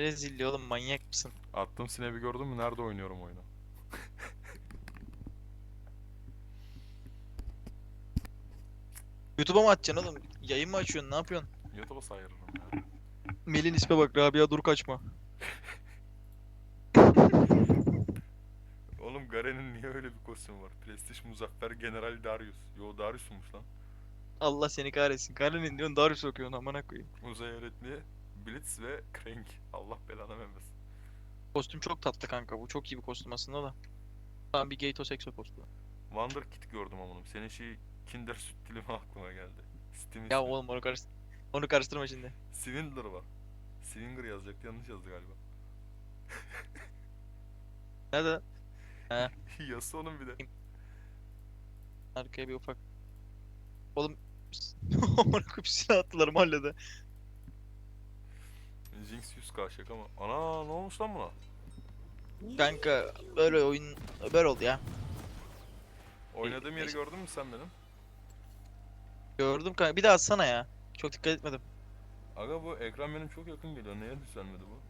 Ne oğlum manyak mısın? Attığım snap'i gördün mü? Nerede oynuyorum oyunu? YouTube'a mı atacaksın oğlum? Yayın mı açıyorsun? Ne yapıyorsun? YouTube'a sayarım ya. Melin isme bak Rabia dur kaçma. Oğlum Garen'in niye öyle bir kostümü var? Prestij Muzaffer General Darius. Yo Darius'muş lan. Allah seni kahretsin. Karenin diyorsun Darius okuyorsun amına koyayım. Uzay öğretmeni Blitz ve Crank. Allah belanı vermesin. Kostüm çok tatlı kanka. Bu çok iyi bir kostüm aslında da. Tam bir Gatos Exo kostümü. Wonder Kit gördüm amanım. Senin şey Kinder süt dilimi aklıma geldi. Steam Ya oğlum onu karıştır. Onu karıştırma şimdi. Swindler var. Swinger yazacaktı yanlış yazdı galiba. Nerede? Yazsa onun bir de. Arkaya bir ufak. Oğlum amına koyayım silah attılar mahallede. Jinx 100k şaka mı? Ana ne olmuş lan buna? Kanka böyle oyun böyle oldu ya. Oynadığım yeri gördün mü sen benim? Gördüm kanka. Bir daha atsana ya. Çok dikkat etmedim. Aga bu ekran benim çok yakın geliyor. Neye düzenledi bu?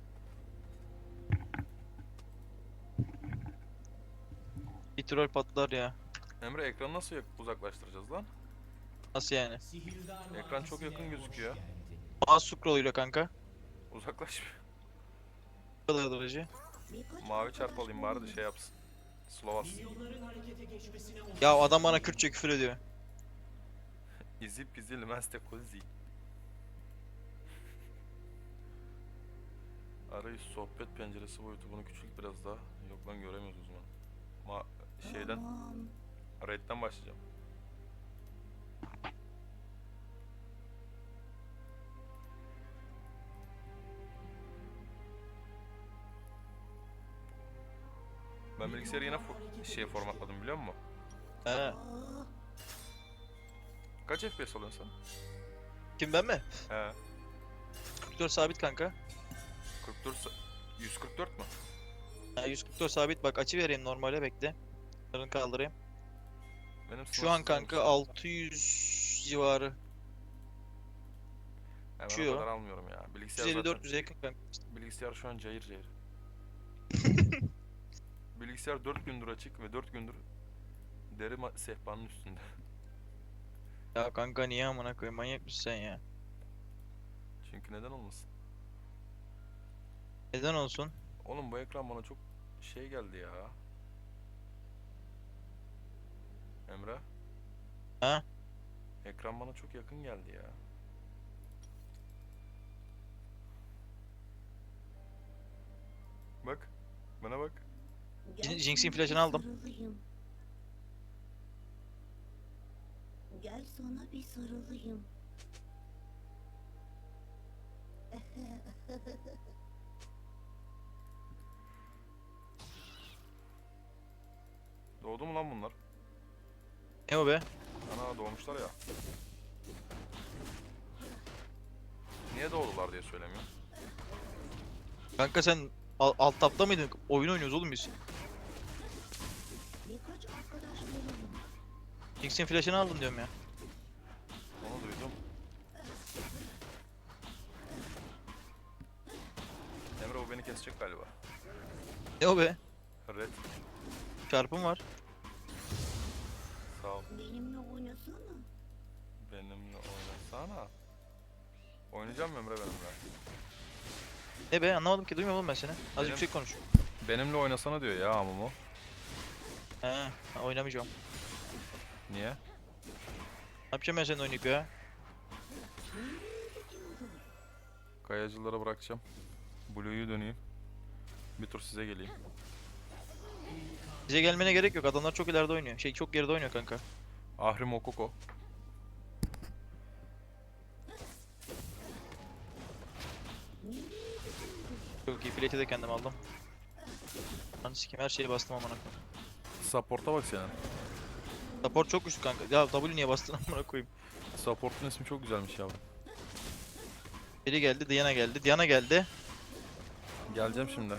Bir troll patlar ya. Emre ekranı nasıl yak- uzaklaştıracağız lan? Nasıl yani? Ekran çok yakın gözüküyor. Mouse scroll'uyla kanka. Uzaklaş. Kalıyor duracı. Mavi çarpalım bari de şey yapsın. Slovas. Ya adam bana Kürtçe küfür ediyor. Easy peasy lemon cozy. Arayüz sohbet penceresi boyutu bunu küçült biraz daha. Yok lan göremiyoruz o zaman. Ma şeyden Red'den başlayacağım. Bilgisayarı yine fo- şey formatladım biliyor musun? He. Kaç FPS alıyorsun sen? Kim ben mi? He. 44 sabit kanka. 44 sa- 144 mü? Ha, 144 sabit bak açı vereyim normale bekle. Bunları kaldırayım. Benim Şu an sınırsız kanka olmuş. 600 civarı. Hemen uçuyor. o kadar almıyorum ya. Bilgisayar 150 zaten, 400'e yakın kanka. bilgisayar şu an cayır cayır. bilgisayar 4 gündür açık ve 4 gündür deri ma- sehpanın üstünde. Ya kanka niye amına koyayım manyak mısın sen ya? Çünkü neden olmasın? Neden olsun? Oğlum bu ekran bana çok şey geldi ya. Emre? Ha? Ekran bana çok yakın geldi ya. Bak. Bana bak. Jin- Jinx'in flash'ını aldım. Sarılayım. Gel sana bir sarılayım. Doğdu mu lan bunlar? Ne o be? Ana doğmuşlar ya. Niye doğdular diye söylemiyor. Kanka sen al- alt tapta mıydın? Oyun oynuyoruz oğlum biz. Jinx'in flash'ını aldım diyorum ya. Onu duydum. Emre o beni kesecek galiba. Ne o be? Red Çarpım var. sağ ol. Benimle oynasana. Benimle oynasana. Oynayacağım mı Emre benimle? Ne be anlamadım ki duymuyorum oğlum ben seni. Az Benim- yüksek konuş. Benimle oynasana diyor ya Amumu. He, oynamayacağım. Niye? Ne yapacağım ben seninle oynayıp ya? Kayacılara bırakacağım. Blue'yu döneyim. Bir tur size geleyim. Bize gelmene gerek yok. Adamlar çok ileride oynuyor. Şey çok geride oynuyor kanka. Ahri Mokoko. Çok iyi plate'i de kendim aldım. Lan sikim her şeyi bastım amına koyayım. Support'a bak senin. Support çok güçlü kanka. Ya W niye bastın amına koyayım. Support'un ismi çok güzelmiş yavrum. Biri geldi, Diana geldi. Diana geldi. Geleceğim şimdi.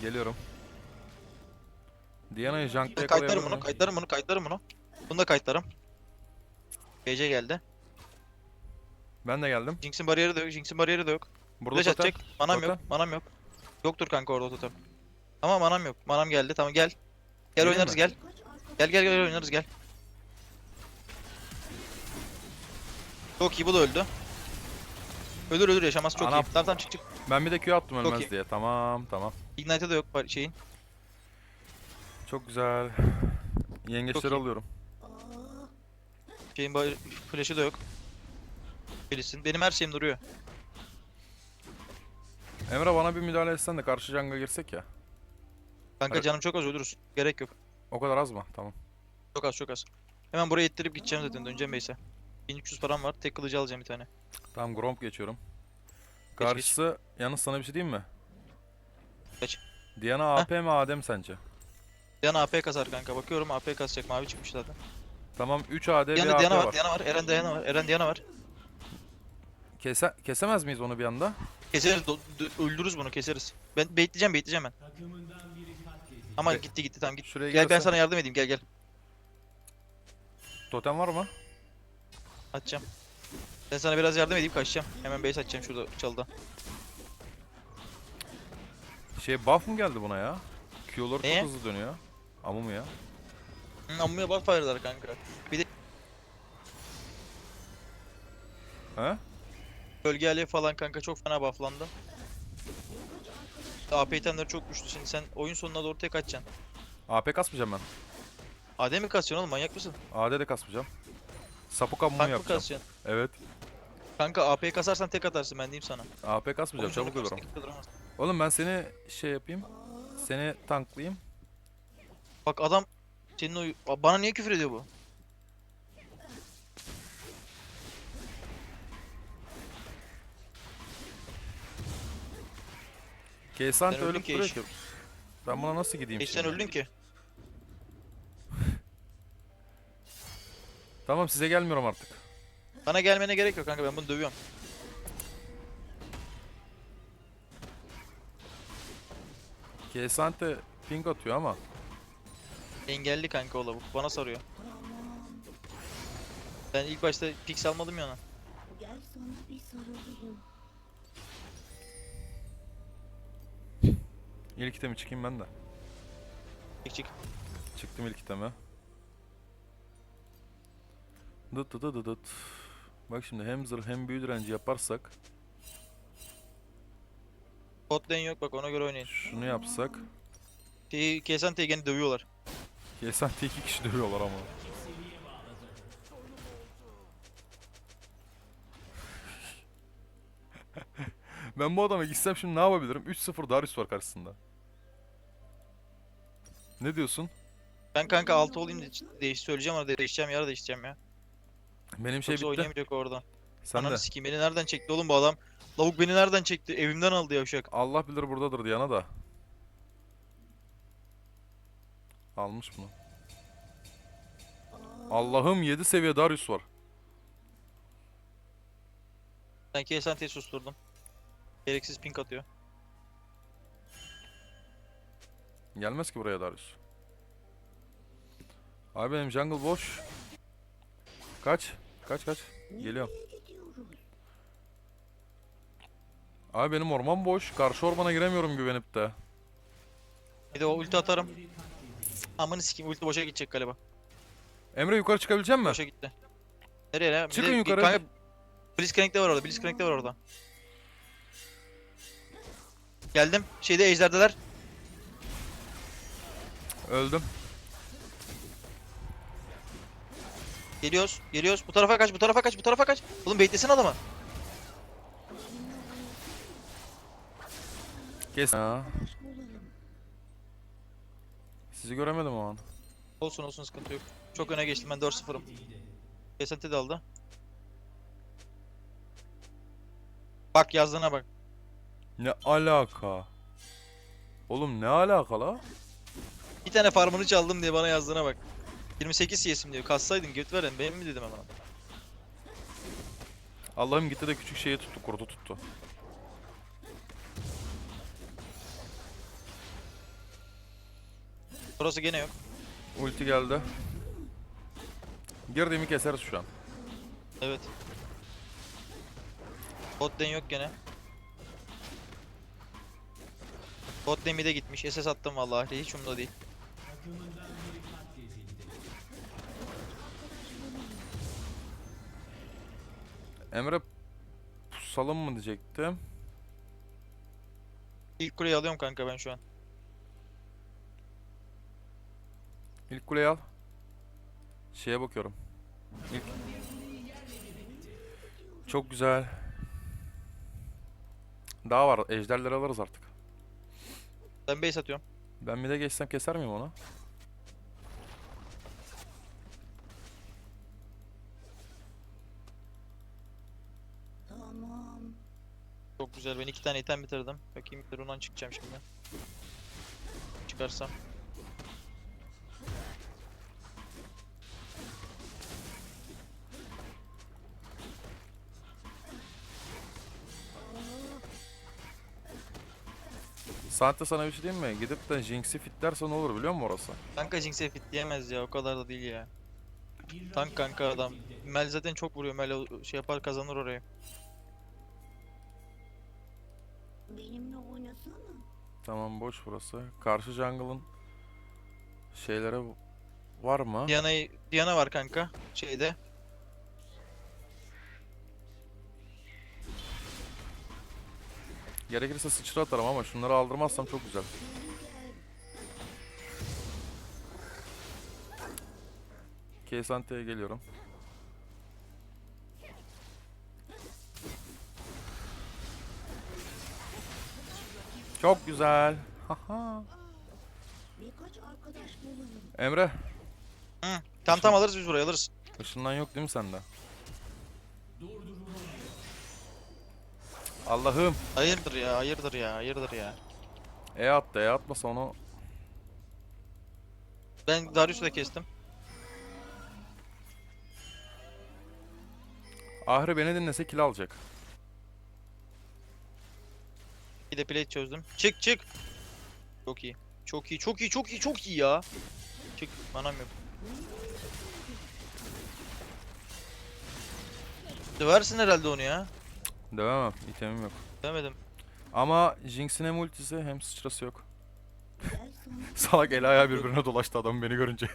Geliyorum. Diana'yı junk'ta Kayıtlarım bunu, miyim? kayıtlarım bunu, kayıtlarım bunu. Bunu da kayıtlarım. BC geldi. Ben de geldim. Jinx'in bariyeri de yok, Jinx'in bariyeri de yok. Burada Flash totem. atacak. Manam yok. Totem. Manam yok. Yoktur kanka orada totem. Ama manam yok. Manam geldi. Tamam gel. Gel oynarız mi? gel. Gel gel gel oynarız gel. Çok iyi bu da öldü. Ölür ölür yaşamaz çok Anam. iyi. Tamam tamam çık çık. Ben bir de Q attım Çok ölmez iyi. diye. Tamam tamam. Ignite'e de yok par- şeyin. Çok güzel. Yengeçleri iyi. alıyorum. Şeyin ba- flash'ı da yok. Bilirsin. Benim her şeyim duruyor. Emre bana bir müdahale etsen de karşı jungle girsek ya. Kanka Evet. canım çok az ölürüz. Gerek yok. O kadar az mı? Tamam. Çok az çok az. Hemen buraya ittirip gideceğim zaten döneceğim base'e. 1300 param var. Tek kılıcı alacağım bir tane. Tamam Gromp geçiyorum. geç. Karşısı yalnız sana bir şey diyeyim mi? Geç. Diana AP mi Adem sence? Diana AP kasar kanka. Bakıyorum AP kasacak. Mavi çıkmış zaten. Tamam 3 AD bir Diana, AP Diana var. var. Diana var. Eren Diana var. Eren Diana var. Kese kesemez miyiz onu bir anda? Keseriz. do- do- öldürürüz bunu keseriz. Ben baitleyeceğim baitleyeceğim ben. Ama Be- gitti gitti tamam git. Şuraya Gel ben sana yardım edeyim gel gel. Totem var mı? Atacağım. Ben sana biraz yardım edeyim kaçacağım. Hemen base atacağım şurada çalıda. Şey buff mu geldi buna ya? Q'ları Neye? çok hızlı dönüyor. Ama mı ya? Hı, Ammuya buff fire'lar kanka. He? Bölge alev falan kanka çok fena bufflandı. AP itemleri çok güçlü şimdi sen oyun sonuna doğru tek atacaksın. AP kasmayacağım ben. AD mi kasıyorsun oğlum manyak mısın? AD de kasmayacağım. Sapık ammu Tank mı yapacağım. kasacaksın? Evet. Kanka AP kasarsan tek atarsın ben diyeyim sana. AP kasmayacağım. Oyun sonuna Çabuk kadar ölürüm. tek duramazsın. Oğlum ben seni şey yapayım. Seni tanklayayım. Bak adam senin o Aa, bana niye küfür ediyor bu? Keysant Sen öldün ölüp ki duruyor ki. Ben buna nasıl gideyim Hiç sen şimdi? öldün ki. Tamam size gelmiyorum artık. Bana gelmene gerek yok kanka ben bunu dövüyorum. Keysant de ping atıyor ama. Engelli kanka o lavuk. Bana sarıyor. Ben ilk başta pix almadım ya ona. gel sana bir sarılayım. İlk itemi çıkayım ben de. Çık çık. Çıktım ilk iteme. Dıt dıt dıt dıt. Bak şimdi hem zırh hem büyü direnci yaparsak Bot lane yok bak ona göre oynayın. şunu yapsak kesen gene dövüyorlar. Keysant'ı iki kişi dövüyorlar ama. Ben bu adama gitsem şimdi ne yapabilirim? 3-0 Darius var karşısında. Ne diyorsun? Ben kanka 6 olayım de değiş söyleyeceğim ama değişeceğim yer değişeceğim ya. Benim şey Yoksa bitti. oynayamayacak orada. Sen de. Ananı sikeyim beni nereden çekti oğlum bu adam? Lavuk beni nereden çekti? Evimden aldı yavşak. Allah bilir buradadır Diana da. Almış bunu. Allah'ım 7 seviye Darius var. Ben Kesante'yi susturdum. Gereksiz pink atıyor. Gelmez ki buraya Darius. Abi benim jungle boş. Kaç? Kaç kaç? Geliyorum. Abi benim orman boş. Karşı ormana giremiyorum güvenip de. Bir de o ulti atarım. Amını sikeyim ulti boşa gidecek galiba. Emre yukarı çıkabilecek mi? Boşa gitti. Nereye lan? Bir Çıkın de- yukarı. Kanka Blitzcrank'te var orada. Blitzcrank'te var orada. Geldim. Şeyde ejderdeler. Öldüm. Geliyoruz. Geliyoruz. Bu tarafa kaç. Bu tarafa kaç. Bu tarafa kaç. Oğlum baitlesin adamı. Kes. Ya, sizi göremedim o an. Olsun olsun sıkıntı yok. Çok öne geçtim ben 4-0'ım. Kesenti de aldı. Bak yazdığına bak. Ne alaka? Oğlum ne alaka la? Bir tane farmını çaldım diye bana yazdığına bak. 28 CS'im diyor. Kassaydın göt veren benim mi dedim hemen. Allah'ım gitti de küçük şeyi tuttu, kurdu tuttu. Burası gene yok. Ulti geldi. Girdiğimi keseriz şu an. Evet. Bot lane yok gene. Bot lane mid'e gitmiş. SS attım vallahi. Hiç umurumda değil. Emre pusalım mı diyecektim. İlk kuleyi alıyorum kanka ben şu an. İlk kuleyi al. Şeye bakıyorum. İlk. Çok güzel. Daha var. Ejderleri alırız artık. Ben base atıyorum. Ben bir de geçsem keser miyim onu? Tamam. Çok güzel. Ben iki tane item bitirdim. Bakayım bir rundan çıkacağım şimdi. Çıkarsam. Saatte sana bir şey diyeyim mi? Gidip de Jinx'i fitlerse ne olur biliyor musun orası? Kanka Jinx'e fit diyemez ya. O kadar da değil ya. Tank kanka adam. Mel zaten çok vuruyor. Mel o- şey yapar kazanır orayı. Benimle oynasana. Tamam boş burası. Karşı jungle'ın şeylere var mı? Diana'yı Diana var kanka şeyde. Gerekirse sıçra atarım ama şunları aldırmazsam çok güzel. Kesante'ye geliyorum. Çok güzel. Haha. Emre, Hı. Tam tam alırız biz burayı alırız. ışından yok değil mi sende? Allah'ım. Hayırdır ya, hayırdır ya, hayırdır ya. E attı, e atmasa onu Ben Darius'u da kestim. Ahri beni dinlese kill alacak. Bir de plate çözdüm. Çık çık. Çok iyi. Çok iyi, çok iyi, çok iyi, çok iyi ya. Çık, manam yok. Döversin herhalde onu ya. Dövemem, itemim yok. Demedim. Ama Jinx'in hem ultisi hem sıçrası yok. Salak el ayağı birbirine dolaştı adam beni görünce.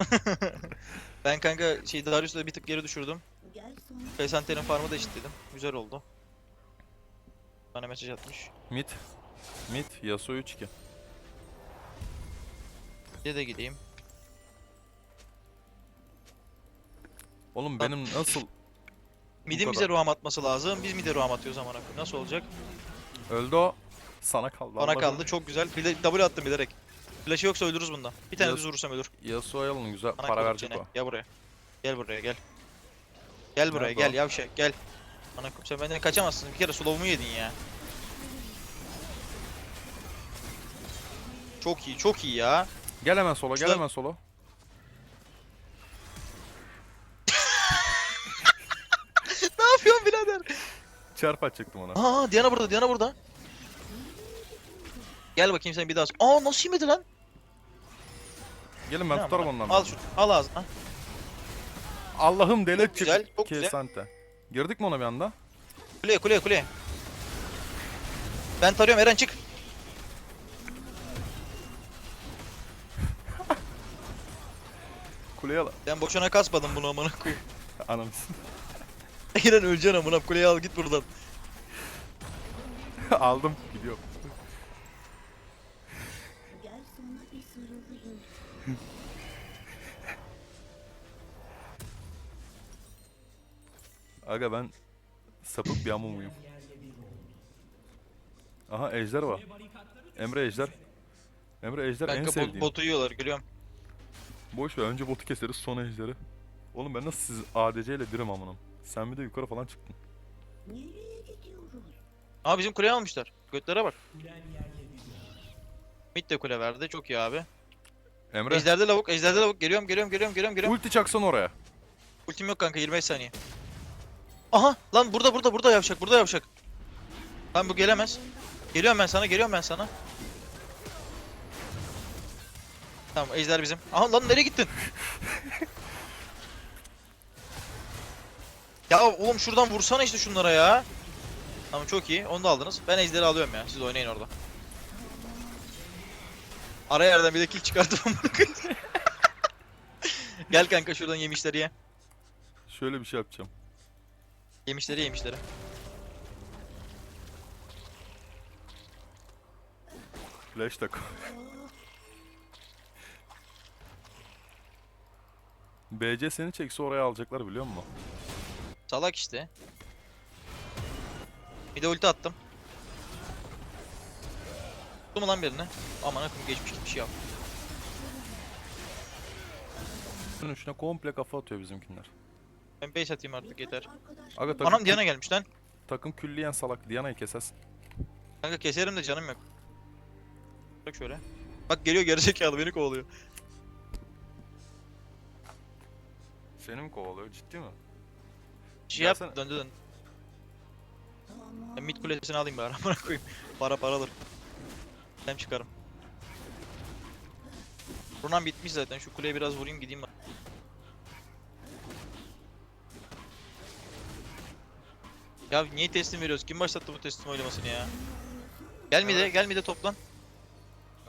Ben kanka şey Darius'u da bir tık geri düşürdüm. Kaysante'nin farmı da eşitledim. Güzel oldu. Bana mesaj atmış. Mid. Mid, Yasuo 3-2. Bir de gideyim. Oğlum benim nasıl Mid'in bize ruham atması lazım. Biz mid'e ruham atıyoruz amına koyayım. Nasıl olacak? öldü o? Sana kaldı. Bana Allah'ım. kaldı. Çok güzel. De W attım bilerek. Flash'ı yoksa öldürürüz bundan. Bir tane Yas- düz vurursam ölür. Yasuo'ya alın güzel Bana para verecek o. Gel buraya. Gel buraya gel. Gel buraya Nerede gel o? yavşak gel. Bana koyayım sen benden kaçamazsın. Bir kere slow'umu yedin ya. Çok iyi, çok iyi ya. Gel hemen sola, gel Şurada- hemen sola. Çarp atacaktım ona. Aa Diana burada, Diana burada. Gel bakayım sen bir daha. Aa nasıl yemedi lan? Gelin ben Ne tutarım ondan. Al şunu, al ağzına. Allah'ım delet güzel, çıktı. çok güzel. Kesante. Girdik mi ona bir anda? Kuleye, kuleye, kuleye. Ben tarıyorum Eren çık. Kuleye al. Ben boşuna kasmadım bunu amına koyayım. Anam. Eren öleceksin amına kuleye al git buradan. Aldım. Gidiyor. gel sana bir sarılayım. Aga ben sapık bir amı muyum? Aha ejder var. Emre ejder. Emre ejder en Kanka bot, sevdiğim. botu yiyorlar görüyorum. Boş ver önce botu keseriz sonra ejderi. Oğlum ben nasıl siz ADC ile birim amınım. Sen bir de yukarı falan çıktın. Nereye gidiyoruz? Aa bizim kuleyi almışlar. Götlere bak. Mid de kule verdi. Çok iyi abi. Emre Ejderde lavuk, ejderde lavuk. Geliyorum, geliyorum, geliyorum, geliyorum, geliyorum. ulti çaksan oraya. Ultim yok kanka 25 saniye. Aha lan burada burada burada yavşak burada yavşak. Lan bu gelemez. Geliyorum ben sana geliyorum ben sana. Tamam ejder bizim. Aha lan nereye gittin? ya oğlum şuradan vursana işte şunlara ya. Tamam çok iyi onu da aldınız. Ben ejderi alıyorum ya siz oynayın orada. Ara yerden bir de kill koyayım. Gel kanka şuradan yemişleri ye. Şöyle bir şey yapacağım. Yemişleri yemişleri. Flash koy. BC seni çekse oraya alacaklar biliyor musun? Salak işte. Bir de ulti attım. Tuttu mu lan birini? Aman akım geçmiş gitmiş ya. Bunun üstüne komple kafa atıyor bizimkiler. Ben base atayım artık yeter. Aga takım, Anam Diana gelmiş lan. takım külliyen salak. Diana'yı kesersin. Kanka keserim de canım yok. Bak şöyle. Bak geliyor gerizekalı beni kovalıyor. Seni mi kovalıyor ciddi mi? Şey yap Gelsene. döndü dön. tamam. Ben mid kulesini alayım bari amına koyayım. Para paradır. Hem çıkarım. Runam bitmiş zaten. Şu kuleye biraz vurayım gideyim ben. Ya niye teslim veriyoruz? Kim başlattı bu teslim oylamasını ya? Gel mide, Evet. gel mide toplan.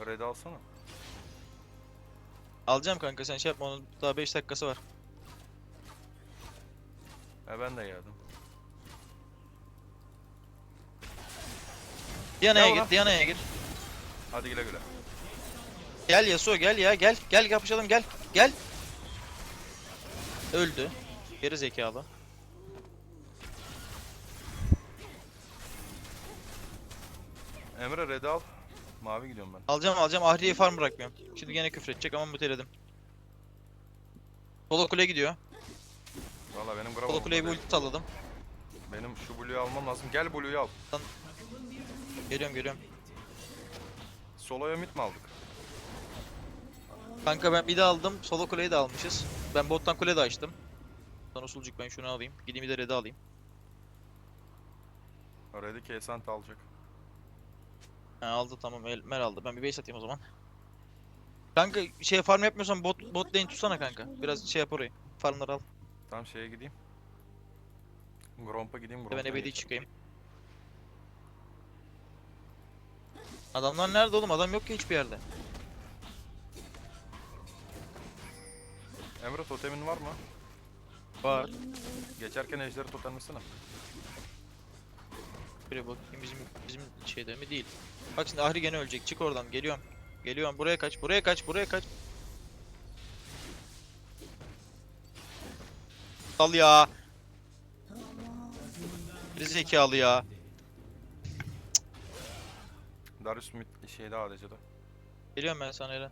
Red alsana. Alacağım kanka sen şey yapma onun daha 5 dakikası var. E ben de geldim. Diana'ya Ya ulan. git, Diana'ya gir. Hadi güle güle. Gel Yasuo gel ya gel. Gel kapışalım gel. Gel. Öldü. Geri zekalı. Emre red al. Mavi gidiyorum ben. Alacağım alacağım. Ahriye farm bırakmıyorum. Şimdi gene küfredecek ama muteledim. Solo kule gidiyor. Valla benim Solo gravam. kuleye bir ulti salladım. Benim şu Blue'yu almam lazım. Gel Blue'yu al. Geliyorum geliyorum. Solo'ya mid mi aldık? Kanka ben bir de aldım. Solo kuleyi de almışız. Ben bottan kule de açtım. Son usulcuk ben şunu alayım. Gideyim bir de red'i alayım. Red'i Kesant alacak. Ha, aldı tamam Elmer aldı. Ben bir base atayım o zaman. Kanka şey farm yapmıyorsan bot bot lane tutsana kanka. Biraz şey yap orayı. Farmları al. Tamam şeye gideyim. Gromp'a gideyim. Gromp'a Ben ebedi çıkayım. Adamlar nerede oğlum? Adam yok ki hiçbir yerde. Emre totemin var mı? Var. Geçerken ejderi totemlesene. Buraya bakayım bizim bizim şeyde mi değil. Bak şimdi Ahri gene ölecek. Çık oradan. Geliyorum. Geliyorum. Buraya kaç. Buraya kaç. Buraya kaç. Al ya. Bir zekalı ya. Darius mid şeyde ADC'de. Geliyorum ben sana Eren.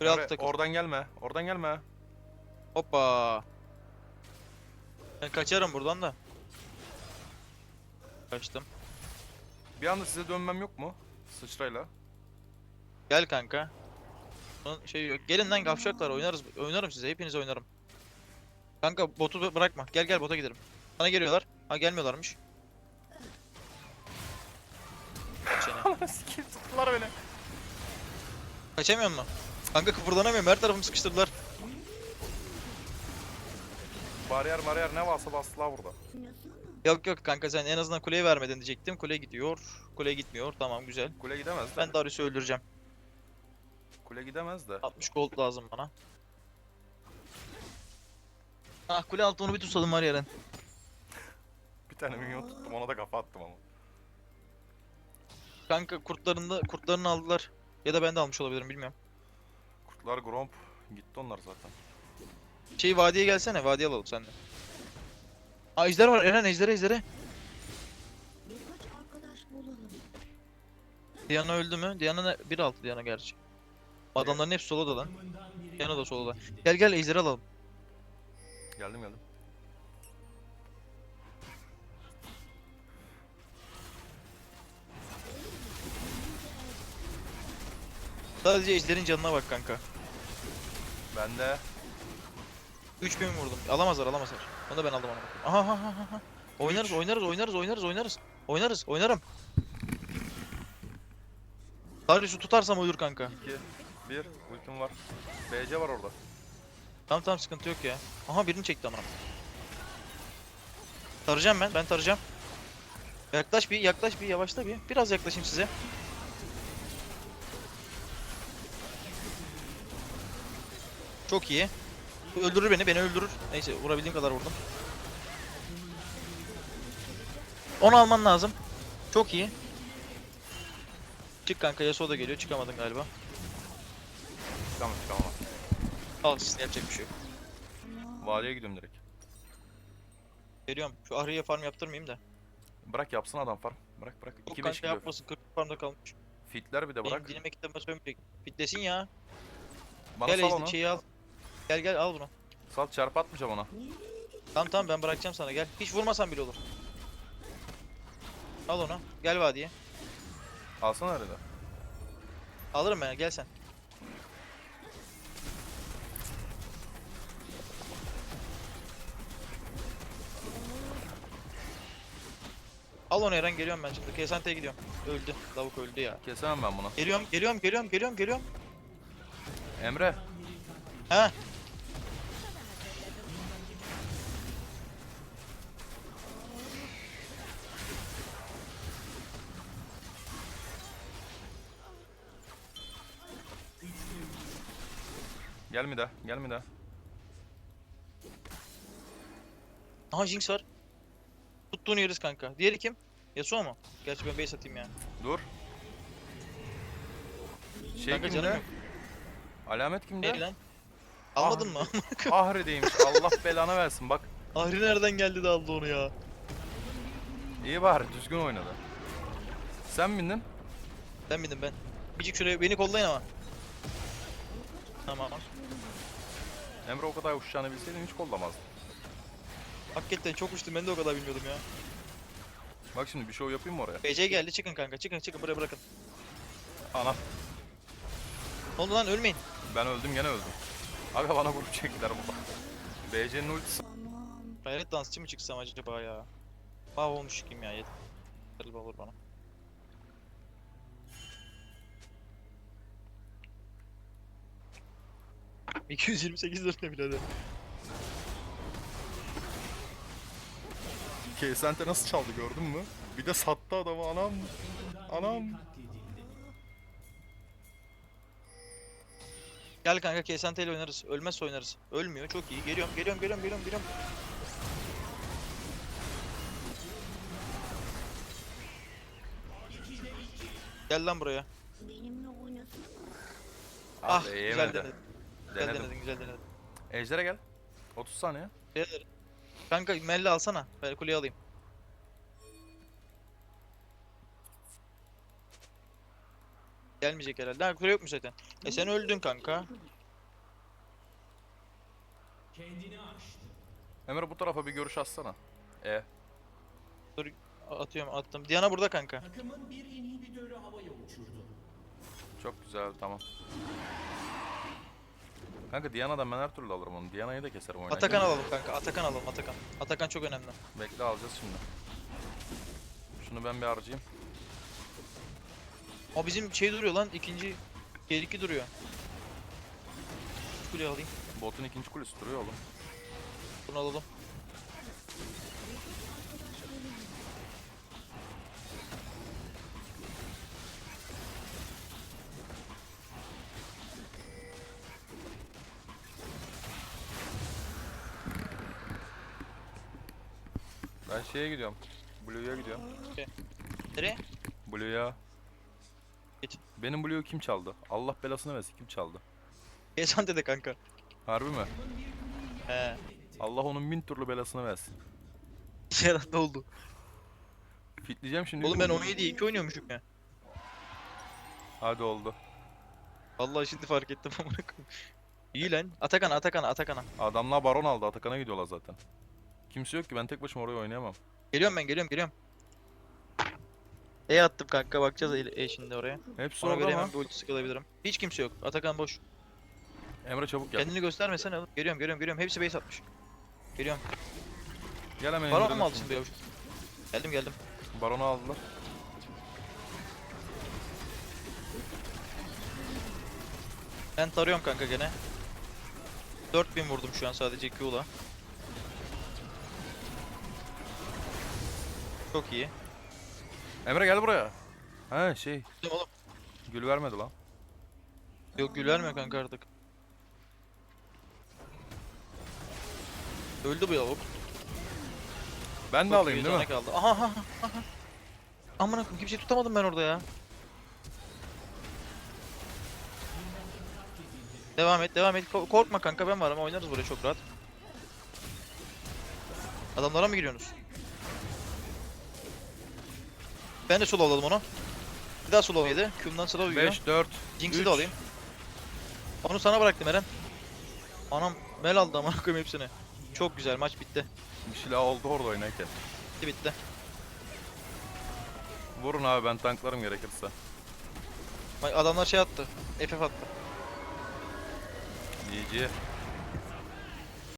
Buraya Emre, alt oradan gelme. Oradan gelme. Hoppa. Ben kaçarım buradan da. Kaçtım. Bir anda size dönmem yok mu? Sıçrayla. Gel kanka. Bunun şey yok. Gelin lan kavşaklar oynarız. Oynarım size. Hepiniz oynarım. Kanka botu bı- bırakma. Gel gel bota gidelim. Sana geliyorlar. Ha gelmiyorlarmış. Sikim tuttular beni. Kaçamıyor mu? Kanka kıpırdanamıyorum. Her tarafımı sıkıştırdılar. Bariyer bariyer ne varsa bastılar burada. Düşünüyorsun Yok yok kanka sen en azından kuleyi vermedin diyecektim. Kule gidiyor. Kule gitmiyor. Tamam güzel. Kule gidemez de. Ben Darius'u öldüreceğim. Kule gidemez de. 60 gold lazım bana. Ah kule altı onu bir tutsalım var yarın. Bir tane minyon tuttum ona da kafa attım ama. Kanka kurtlarını da kurtlarını aldılar. Ya da ben de almış olabilirim bilmiyorum. Kurtlar Gromp. Gitti onlar zaten. Şey vadiye gelsene vadiye alalım sen de. Aa ejder var Eren ejdere ejdere. birkaç arkadaş bulalım. Diana öldü mü? Diana ne? 1.6 Diana gerçi. Adamların hepsi soloda lan. Diana da soloda. Gel gel ejderi alalım. Geldim geldim. Sadece ejderin canına bak kanka. Ben de 3000 vurdum. Alamazlar alamazlar. Onu da ben aldım onu. Aha aha aha. aha. Oynarız oynarız oynarız oynarız oynarız. Oynarız oynarım. Darius'u tutarsam uyur kanka. 2 1 ultim var. BC var orada. Tamam tamam sıkıntı yok ya. Aha birini çekti amına. Tarayacağım ben. Ben tarayacağım. Yaklaş bir, yaklaş bir, yavaşla bir. Biraz yaklaşayım size. Çok iyi. Öldürür beni, beni öldürür. Neyse vurabildiğim kadar vurdum. Onu alman lazım. Çok iyi. Çık kanka Yasuo da geliyor. Çıkamadın galiba. Tamam tamam. Al siz yapacak bir şey yok. Valiye gidiyorum direkt. Geliyorum. Şu Ahri'ye farm yaptırmayayım da. Bırak yapsın adam farm. Bırak bırak. Yok 2-5 kanka gidiyor. yapmasın. 40 farmda kalmış. Fitler bir de Benim bırak. dinleme kitabıma sönmeyecek. Fitlesin ya. Bana gel sal onu. şeyi al. Gel gel al bunu. Sal çarpı atmayacağım ona. Tamam tamam ben bırakacağım sana gel. Hiç vurmasan bile olur. Al onu. Gel vadiye. Alsana arada. Alırım ben gel sen. Al onu Eren geliyorum ben şimdi. Kesante'ye gidiyorum. Öldü. Lavuk öldü ya. Kesemem ben bunu. Geliyorum geliyorum geliyorum geliyorum geliyorum. Emre. He. Gel mi de? Gel mi de? Aha Jinx var. Tuttuğunu yeriz kanka. Diğeri kim? Yasuo mu? Gerçi ben base atayım yani. Dur. Şey kanka canım kimde? yok. Alamet Ne kimde? lan? Almadın mı? Ahri'deymiş. Allah belanı versin bak. Ahri nereden geldi de aldı onu ya? İyi bari düzgün oynadı. Sen bindin. Ben bindim ben. Bicik şuraya beni kollayın ama. Tamam. Emre o kadar uçacağını bilseydin hiç kollamazdın. Hakikaten çok uçtum ben de o kadar bilmiyordum ya. Bak şimdi bir show yapayım mı oraya? BC geldi çıkın kanka çıkın çıkın buraya bırakın. Ana. Ne oldu lan ölmeyin. Ben öldüm gene öldüm. Aga bana vurup çektiler burada. BC'nin ultisi. Hayalet dansçı mı çıksam acaba ya? Mahvolmuş çıkayım ya yeter. Yeterli olur bana. ...228 lira birader. Keysente nasıl çaldı gördün mü? Bir de sattı adamı anam. Anam. Gel kanka Kesante ile oynarız. Ölmezse oynarız. Ölmüyor çok iyi. Geliyorum geliyorum geliyorum geliyorum geliyorum. Gel lan buraya. Benimle oynasana. Ah, be, güzel yemedi. denedin. Güzel Denedim. denedin, güzel denedin. Ejder'e gel. 30 saniye. Beyler, Kanka Melli alsana. Ben kuleyi alayım. Gelmeyecek herhalde. Ha kule yokmuş zaten. E sen öldün kanka. Emre bu tarafa bir görüş atsana. E. A- Atıyorum attım. Diana burada kanka. Takımın bir inhibitörü havaya uçurdu. Çok güzel tamam. Kanka Diana'dan ben her türlü alırım onu. Diana'yı da keserim oynarken. Atakan alalım kanka. Atakan alalım Atakan. Atakan çok önemli. Bekle alacağız şimdi. Şunu ben bir harcayayım. O bizim şey duruyor lan ikinci G2 duruyor. Şu Kuleyi alayım. Botun ikinci kulesi duruyor oğlum. Bunu alalım. Şeye gidiyorum. Blue'ya gidiyorum. Nereye? Blue'ya. Git. Benim Blue'yu kim çaldı? Allah belasını versin kim çaldı? Kesante de kanka. Harbi mi? He. Allah onun bin türlü belasını versin. Ne oldu? Fitleyeceğim şimdi. Oğlum ben 17 2 oynuyormuşum ya. Hadi oldu. Vallahi şimdi fark ettim amına koyayım. İyi lan. Atakan Atakan Atakan'a. Adamlar baron aldı. Atakan'a gidiyorlar zaten. Kimse yok ki ben tek başıma oraya oynayamam. Geliyorum ben geliyorum geliyorum. E attım kanka bakacağız E, e şimdi oraya. Hepsi Sonra orada göre ama. hemen bir ulti sıkılabilirim. Hiç kimse yok. Atakan boş. Emre çabuk gel. Kendini göstermesene oğlum. Geliyorum geliyorum geliyorum. Hepsi base atmış. Geliyorum. Gel hemen Baron indirelim mu aldı şimdi. Geldim geldim. Baron'u aldılar. Ben tarıyorum kanka gene. 4000 vurdum şu an sadece Q'la. Çok iyi. Emre gel buraya. He şey. Oğlum Gül vermedi lan. yok gül vermiyor kanka artık. Öldü bu yavuk. Ben de Çok alayım iyi değil mi? Kaldı. Aha aha aha. Amına koyayım kimseyi tutamadım ben orada ya. Devam et, devam et. Ko- Korkma kanka ben varım. Oynarız buraya çok rahat. Adamlara mı giriyorsunuz? Ben de solo alalım onu. Bir daha solo yedi. Q'mdan slow yiyor. 5, 4, Jinx'i de alayım. Onu sana bıraktım Eren. Anam mel aldı amına koyayım hepsini. Çok güzel maç bitti. Bir silah oldu orada oynarken. Bitti bitti. Vurun abi ben tanklarım gerekirse. Bak adamlar şey attı. FF attı. GG.